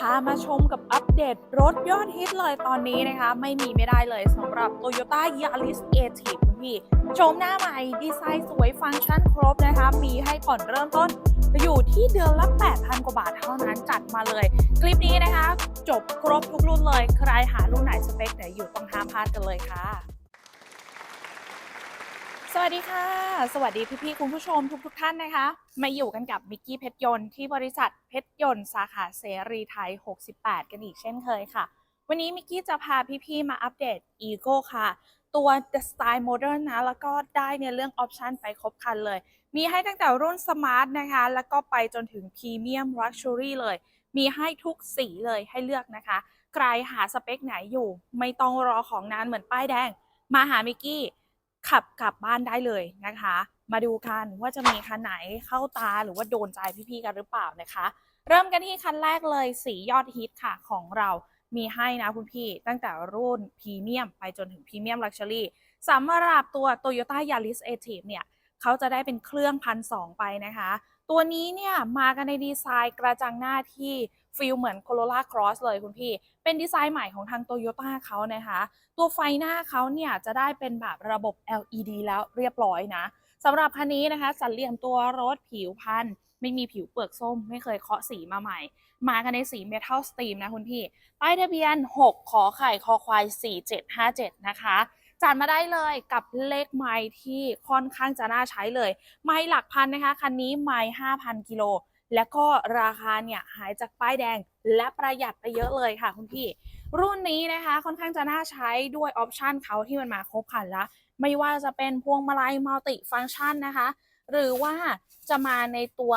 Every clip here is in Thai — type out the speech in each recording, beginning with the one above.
พามาชมกับอัปเดตรถยอดฮิตเลยตอนนี้นะคะ ไม่มีไม่ได้เลยสำหรับ Toyota Yaris a t i v คุณพี่โฉมหน้าใหม่ ดีไซน์สวยฟังก์ชันครบนะคะ มีให้ผ่อนเริ่มต้นอยู่ที่เดือนละ 8,000 กว่าบาทเท่านั้นจัดมาเลย คลิปนี้นะคะ จบครบทุกรุ่นเลย ใครหารุ่นไหนสเปคไหนอยู่ต้องห้ามพลาดกันเลยค่ะ สวัสดีค่ะ สวัสดีพี่ๆคุณผู้ชมทุกๆทท่านนะคะ มาอยู่กันกับมิกกี้เพชรยนต์ที่บริษัทเพชรยนต์สาขาเสรีไทย 68 กันอีกเช่นเคยค่ะ วันนี้มิกกี้จะพาพี่ๆมาอัปเดต Ego ค่ะ ตัว The Style Modern นะ แล้วก็ได้ในเรื่องออปชันไปครบคันเลย มีให้ตั้งแต่รุ่น Smart นะคะ แล้วก็ไปจนถึง Premium Luxury เลย มีให้ทุกสีเลยให้เลือกนะคะ ใครหาสเปคไหนอยู่ ไม่ต้องรอของนานเหมือนป้ายแดง มาหามิกกี้ ขับกลับบ้านได้เลยนะคะ มาดูกันว่าจะมีคันไหนเข้าตาหรือว่าโดนใจพี่ๆกันหรือเปล่านะคะ เริ่มกันที่คันแรกเลยสียอดฮิตค่ะของเรามีให้นะคุณพี่ตั้งแต่รุ่นพรีเมียมไปจนถึงพรีเมียมลักชัวรี่สำหรับตัว Toyota Yaris a t i v เนี่ยเขาจะได้เป็นเครื่องพันสองไปนะคะ ตัวนี้เนี่ยมากันในดีไซน์กระจังหน้าที่ ฟิลเหมือน Corolla Cross เลยคุณพี่ เป็นดีไซน์ใหม่ของทาง Toyota เขานะคะ ตัวไฟหน้าเขาเนี่ยจะได้เป็นแบบระบบ LED แล้วเรียบร้อยนะสำหรับคันนี้นะคะ สันเหลี่ยมตัวรถผิวพันธุ์ไม่มีผิวเปลือกส้ม ไม่เคยเคาะสีมาใหม่ มากันในสีเมทัลสตรีมนะคุณพี่ ป้ายทะเบียน 6 ขอไข่คอควาย 4757 นะคะจัดมาได้เลยกับเลขไม้ที่ค่อนข้างจะน่าใช้เลย ไม้หลักพันนะคะ คันนี้ไม้5,000 กิโล แล้วก็ราคาเนี่ยหายจากป้ายแดงและประหยัดไปเยอะเลยค่ะคุณพี่ รุ่นนี้นะคะค่อนข้างจะน่าใช้ด้วยออปชันเขาที่มันมาครบครันล้วไม่ว่าจะเป็นพวงมาลัยมัลติฟัง c t ชันนะคะ หรือว่าจะมาในตัว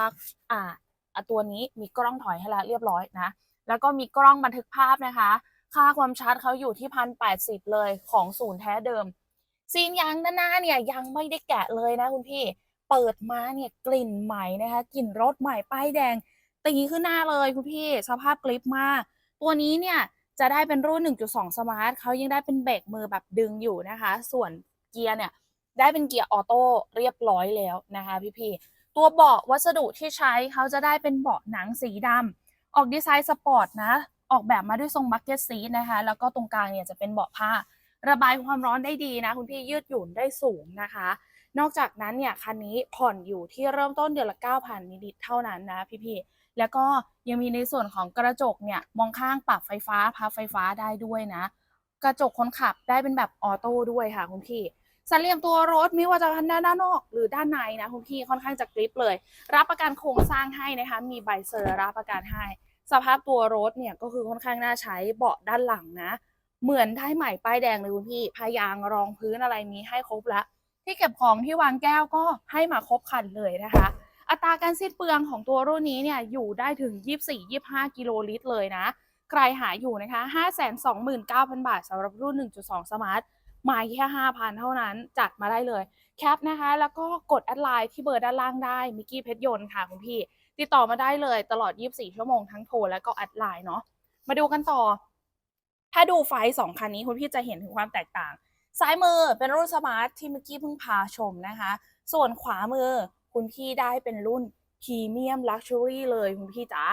อ่าตัวนี้มีกล้องถอยให้แล้วเรียบร้อยนะ แล้วก็มีกล้องบันทึกภาพนะคะ ค่าความชัดเขาอยู่ที่พันแปดสิบเลยของศูนย์แท้เดิม ซีนยางด้านหน้าเนี่ยยังไม่ได้แกะเลยนะคุณพี่ เปิดมาเนี่ยกลิ่นใหม่นะคะกลิ่นรถใหม่ป้ายแดงตีขึ้นหน้าเลยคุณพี่สภาพกริปมาก ตัวนี้เนี่ยจะได้เป็นรุ่น 1.2 สมาร์ทเขายังได้เป็นเบรกมือแบบดึงอยู่นะคะ ส่วนเกียร์เนี่ยได้เป็นเกียร์ออโต้เรียบร้อยแล้วนะคะพี่ๆตัวเบาะวัสดุที่ใช้เขาจะได้เป็นเบาะหนังสีดำออกดีไซน์สปอร์ตนะ ออกแบบมาด้วยทรงบักเก็ตซีนะคะ แล้วก็ตรงกลางเนี่ยจะเป็นเบาะผ้า ระบายความร้อนได้ดีนะ คุณพี่ยืดหยุ่นได้สูงนะคะ นอกจากนั้นเนี่ยคันนี้ผ่อนอยู่ที่เริ่มต้นเดือนละ 9,000นิดๆเท่านั้นนะพี่ๆแล้วก็ยังมีในส่วนของกระจกเนี่ยมองข้างปรับไฟฟ้าพับไฟฟ้าได้ด้วยนะ กระจกคนขับได้เป็นแบบออโต้ด้วยค่ะคุณพี่สันเหลี่ยมตัวรถไม่ว่าจะด้านนอก หรือด้านในนะคุณพี่ค่อนข้างจะกริปเลย รับประกันโครงสร้างให้นะคะมีใบเซอร์รับประกันให้ สภาพตัวรถเนี่ยก็คือค่อนข้างน่าใช้เบาะด้านหลังนะ เหมือนได้ใหม่ป้ายแดงเลยคุณพี่พายางรองพื้นอะไรมีให้ครบแล้ว ที่เก็บของที่วางแก้วก็ให้มาครบคันเลยนะคะ อัตราการสิ้นเปลืองของตัวรุ่นนี้เนี่ยอยู่ได้ถึง 24-25 กิโลลิตรเลยนะ ใครหาอยู่นะคะ 529,000 บาทสำหรับรุ่น 1.2 สมาร์ทมาแค่ 5,000 เท่านั้นจัดมาได้เลย แคปนะคะ แล้วก็กดแอดไลน์ที่เบอร์ด้านล่างได้มิกกี้เพชรยนต์ค่ะคุณพี่ ติดต่อมาได้เลยตลอด 24 ชั่วโมงทั้งโทรและก็แอดไลน์เนาะมาดูกันต่อ ถ้าดูไฟสองคันนี้คุณพี่จะเห็นถึงความแตกต่าง ซ้ายมือเป็นรุ่นสมาร์ทที่เมื่อกี้เพิ่งพาชมนะคะ ส่วนขวามือคุณพี่ได้เป็นรุ่นพรีเมียมลักชัวรี่เลยคุณพี่จ๋า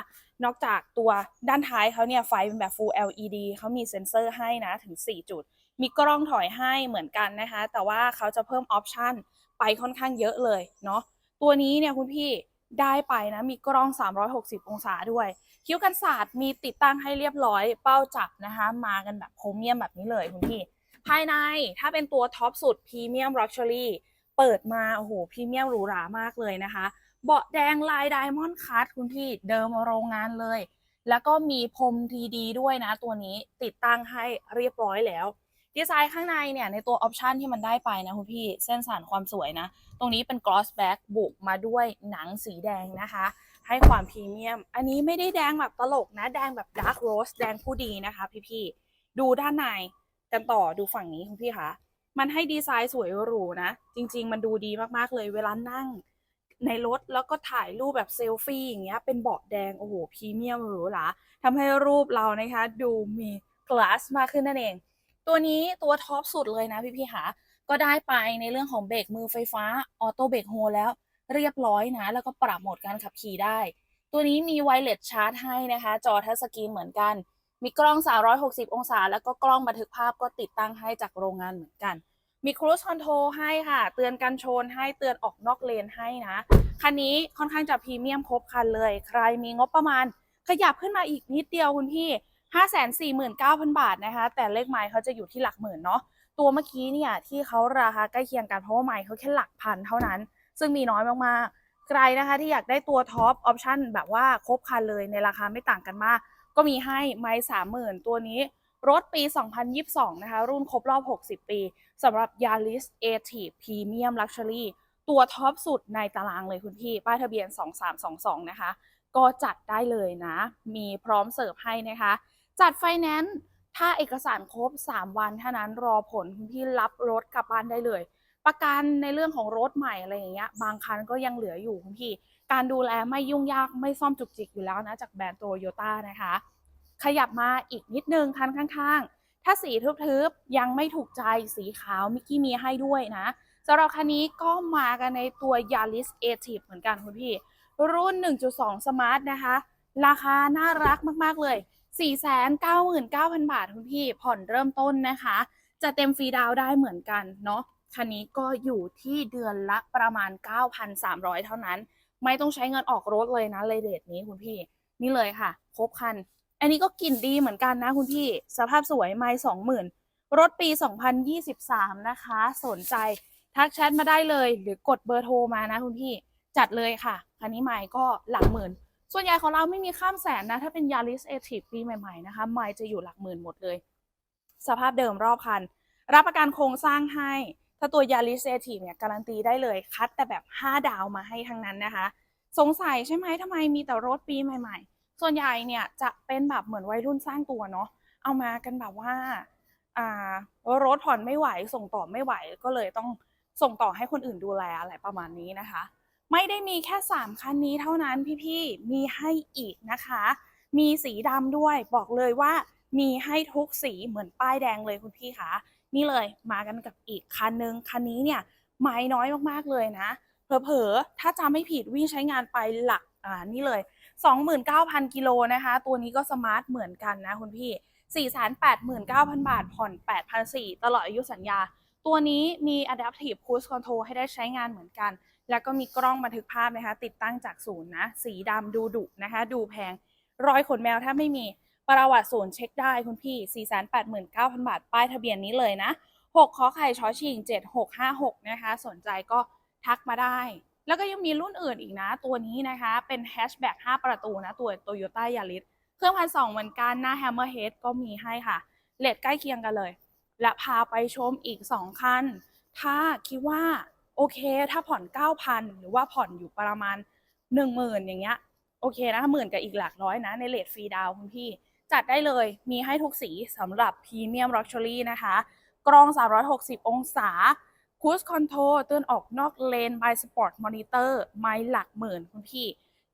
นอกจากตัวด้านท้ายเขาเนี่ยไฟเป็นแบบ Full LED เขามีเซ็นเซอร์ให้นะถึง 4 จุด มีกล้องถอยให้เหมือนกันนะคะ แต่ว่าเขาจะเพิ่มออปชันไปค่อนข้างเยอะเลยเนาะตัวนี้เนี่ยคุณพี่ได้ไปนะมีกล้อง 360 องศาด้วย คิ้วกันศาสตร์มีติดตั้งให้เรียบร้อยเป้าจับนะคะ มากันแบบโพรเมียมแบบนี้เลยคุณพี่ ภายในถ้าเป็นตัวท็อปสุดพรีเมียม l ักชัวรี่เปิดมาโอ้โหพรีเมียมหรูหรามากเลยนะคะ เบาะแดงลายไดมอนด์คัตคุณพี่เดิมโรงงานเลย แล้วก็มีพรมทีดีด้วยนะ ตัวนี้ติดตั้งให้เรียบร้อยแล้วดีไซน์ข้างในเนี่ยในตัวออปชันที่มันได้ไปนะคุณพี่เส้นสันความสวยนะ ตรงนี้เป็น gloss back บุกมาด้วยหนังสีแดงนะคะ ให้ความพรีเมียม อันนี้ไม่ได้แดงแบบตลกนะ แดงแบบ dark rose แดงผู้ดีนะคะพี่ๆดูด้านใน กันต่อดูฝั่งนี้คุณพี่คะมันให้ดีไซน์สวยหรูนะ จริง ๆ มันดูดีมากๆเลยเวลานั่งในรถแล้วก็ถ่ายรูปแบบเซลฟี่อย่างเงี้ยเป็นเบาะแดง โอ้โหพรีเมียมหรูหราทำให้รูปเรานะคะ ดูมีกลาสมากขึ้นนั่นเอง ตัวนี้ตัวท็อปสุดเลยนะพี่ๆค่ะก็ได้ไปในเรื่องของเบรกมือไฟฟ้าออโต้เบรกโฮแล้วเรียบร้อยนะ แล้วก็ปรับโหมดการขับขี่ได้ ตัวนี้มีไวเลสชาร์จให้นะคะ จอทัชสกรีนเหมือนกัน มีกล้อง 360 องศา แล้วก็กล้องบันทึกภาพก็ติดตั้งให้จากโรงงานเหมือนกัน มีครู i คอนโทรลให้ค่ะ เตือนกันชนให้เตือนออกนอกเลนให้นะ คันนี้ค่อนข้างจะพรีเมียมครบคันเลย ใครมีงบประมาณ ขยับขึ้นมาอีกนิดเดียวคุณพี่ 549,000 บาทนะคะ แต่เลขไม้เขาจะอยู่ที่หลักหมื่นเนาะ ตัวเมื่อกี้เนี่ยที่เขาราคาใกล้เคียงกันเพราะว่าไม้เขาแค่หลักพันเท่านั้น ซึ่งมีน้อยมากๆใครนะคะที่อยากได้ตัวท็อปออปชั่นแบบว่าครบคันเลยในราคาไม่ต่างกันมาก ก็มีให้ไม้สามหมื่นตัวนี้รถปี 2022 นะคะ รุ่นครบรอบ 60 ปีสำหรับ Yaris a t i v Premium Luxury ตัวท็อปสุดในตารางเลยคุณพี่ ป้ายทะเบียน 2322 นะคะ ก็จัดได้เลยนะ มีพร้อมเสิร์ฟให้นะคะ จัดไฟแนนซ์ถ้าเอกสารครบ 3 วันเท่านั้นรอผลคุณพี่รับรถกลับบ้านได้เลย ประกันในเรื่องของรถใหม่อะไรอย่างเงี้ยบางคันก็ยังเหลืออยู่คุณพี่การดูแลไม่ยุ่งยากไม่ซ่อมจุกจิกอยู่แล้วนะจากแบรนด์โตโยต้านะคะ ขยับมาอีกนิดนึงคันข้างๆ ถ้าสีทึบๆ ยังไม่ถูกใจสีขาวมิกกี้มีให้ด้วยนะสำหรับคันนี้ก็มากันในตัว Yaris a t i v เหมือนกันคุณพี่ รุ่น 1.2 Smart นะคะ ราคาน่ารักมากๆเลย 499,000 บาทคุณพี่ผ่อนเริ่มต้นนะคะ จะเต็มฟรีดาวได้เหมือนกันเนาะ คันนี้ก็อยู่ที่เดือนละประมาณ 9,300 เท่านั้น ไม่ต้องใช้เงินออกรถเลยนะเลยเดทนี้คุณพี่ นี่เลยค่ะ ครบคัน อันนี้ก็กลิ่นดีเหมือนกันนะคุณพี่ สภาพสวยไม่สองหมื่นรถปี 2023 นะคะ สนใจทักแชทมาได้เลย หรือกดเบอร์โทรมานะคุณพี่ จัดเลยค่ะ คันนี้ไม่ก็หลักหมื่น ส่วนใหญ่ของเราไม่มีข้ามแสนนะ ถ้าเป็น Yaris a t i v ปีใหม่ๆนะคะไม่จะอยู่หลักหมื่นหมดเลย สภาพเดิมรอบคัน รับประกันโครงสร้างให้ ถ้าตัว Yaris a t i v เนี่ยการันตีได้เลยคัดแต่แบบ 5 ดาวมาให้ทั้งนั้นนะคะ สงสัยใช่ไหมทำไมมีแต่รถปีใหม่ ๆ ส่วนใหญ่เนี่ยจะเป็นแบบเหมือนวัยรุ่นสร้างตัวเนาะเอามากันแบบว่าอ่ารถผ่อนไม่ไหวส่งต่อไม่ไหวก็เลยต้องส่งต่อให้คนอื่นดูแลอะไรประมาณนี้นะคะ ไม่ได้มีแค่ 3 คันนี้เท่านั้นพี่ๆมีให้อีกนะคะ มีสีดำด้วยบอกเลยว่ามีให้ทุกสีเหมือนป้ายแดงเลยคุณพี่คะ นี่เลยมากันกับอีกคันนึงคันนี้เนี่ยไม้น้อยมากๆเลยนะ เผลอๆ ถ้าจำไม่ผิดวิ่งใช้งานไปหลักอ่านี่เลย 29,000 กิโลนะคะ ตัวนี้ก็สมาร์ทเหมือนกันนะคุณพี่ 489,000 บาท ผ่อน 8,400 ตลอดอายุสัญญา ตัวนี้มี Adaptive Cruise Control ให้ได้ใช้งานเหมือนกัน แล้วก็มีกล้องบันทึกภาพนะคะ ติดตั้งจากศูนย์นะ สีดำดูดุนะคะ ดูแพง รอยขนแมวถ้าไม่มี ประวัติศูนย์เช็คได้คุณพี่ 489,000 บาท ป้ายทะเบียนนี้เลยนะ 6 ขอไข่ชอชิง 7656 นะคะ สนใจก็ทักมาได้ แล้วก็ยังมีรุ่นอื่นอีกนะ ตัวนี้นะคะ เป็นแฮชแบ็ก5ประตูนะ ตัว Toyota Yaris เครื่องพันสองเหมือนกันหน้า Hammerhead ก็มีให้ค่ะ เลทใกล้เคียงกันเลย และพาไปชมอีก 2 คัน ถ้าคิดว่าโอเค ถ้าผ่อน 9,000 หรือว่าผ่อนอยู่ประมาณ 10,000 อย่างเงี้ย โอเคนะหมื่นกับอีกหลักร้อยนะ ในเลทฟรีดาวคุณพี่ จัดได้เลยมีให้ทุกสีสำหรับพรีเมียม l ั x ช r y นะคะ กรอง 360 องศา Cruise Control เตือนออกนอกเลน by Sport Monitor ไม่หลักหมื่นคุณพี่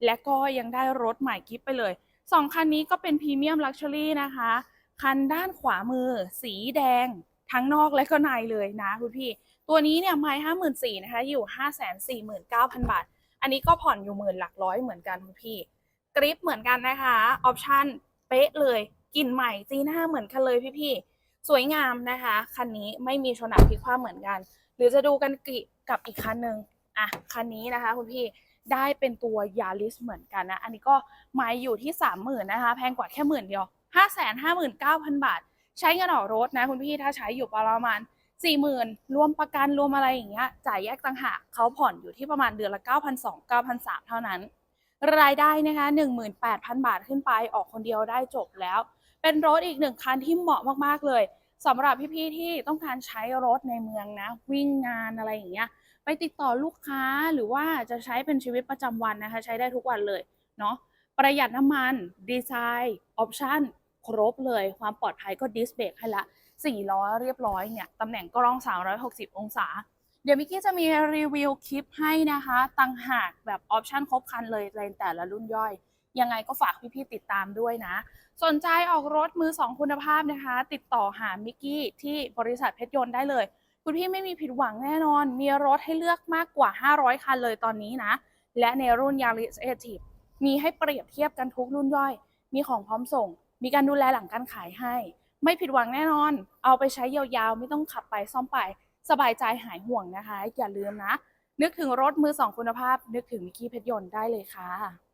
และก็ยังได้รถใหม่กิฟต์ไปเลยสองคันนี้ก็เป็นพรีเมียม l ั x ช r y นะคะ คันด้านขวามือ สีแดง ทั้งนอกและก็ในเลยนะคุณพี่ ตัวนี้เนี่ยไม่ห้าหมื่นสี่นะคะ อยู่ห้าแสนสี่หมื่นเก้าพันบาท อันนี้ก็ผ่อนอยู่หมื่นหลักร้อยเหมือนกันคุณพี่กริปเหมือนกันนะคะ ออปชั่น เป๊ะเลยกลิ่นใหม่จีหน้าเหมือนกันเลยพี่ๆสวยงามนะคะคันนี้ไม่มีชนอับพลิกคว่ำเหมือนกัน หรือจะดูกันกิกับอีกคันหนึ่งอะคันนี้นะคะคุณพี่ได้เป็นตัวยาริสเหมือนกันนะ อันนี้ก็ไม้อยู่ที่สามหมื่นนะคะ แพงกว่าแค่หมื่นเดียวห้าแสนห้าหมื่นเก้าพันบาท ใช้เงินออกรถนะคุณพี่ถ้าใช้อยู่ประมาณสี่หมื่นรวมประกันรวมอะไรอย่างเงี้ยจ่ายแยกต่างหากเขาผ่อนอยู่ที่ประมาณเดือนละ 9,200 9,300 เท่านั้น รายได้นะคะ18,000 บาทขึ้นไปออกคนเดียวได้จบแล้ว เป็นรถอีกหนึ่งคันที่เหมาะมากๆเลยสำหรับพี่ๆที่ต้องการใช้รถในเมืองนะ วิ่งงานอะไรอย่างเงี้ยไปติดต่อลูกค้าหรือว่าจะใช้เป็นชีวิตประจำวันนะคะ ใช้ได้ทุกวันเลยเนาะประหยัดน้ำมันดีไซน์ออปชั่นครบเลยความปลอดภัยก็ดิสเบรกให้ละสี่ล้อเรียบร้อยเนี่ยตำแหน่งกล้อง 360 องศา เดี๋ยวมิกกี้จะมีรีวิวคลิปให้นะคะตั้งหากแบบออปชันครบครันเลยในแต่ละรุ่นย่อย ยังไงก็ฝากพี่ๆติดตามด้วยนะ สนใจออกรถมือสองคุณภาพนะคะ ติดต่อหามิกกี้ที่บริษัทเพชรยนต์ได้เลย คุณพี่ไม่มีผิดหวังแน่นอน มีรถให้เลือกมากกว่า 500 คันเลยตอนนี้นะ และในรุ่น Yaris a t i v มีให้เปรียบเทียบกันทุกรุ่นย่อย มีของพร้อมส่ง มีการดูแลหลังการขายให้ ไม่ผิดหวังแน่นอน เอาไปใช้ยาวๆ ไม่ต้องขับไปซ่อมไป สบายใจหายห่วงนะคะ อย่าลืมนะ นึกถึงรถมือสองคุณภาพ นึกถึงมิกกี้เพชรยนต์ได้เลยค่ะ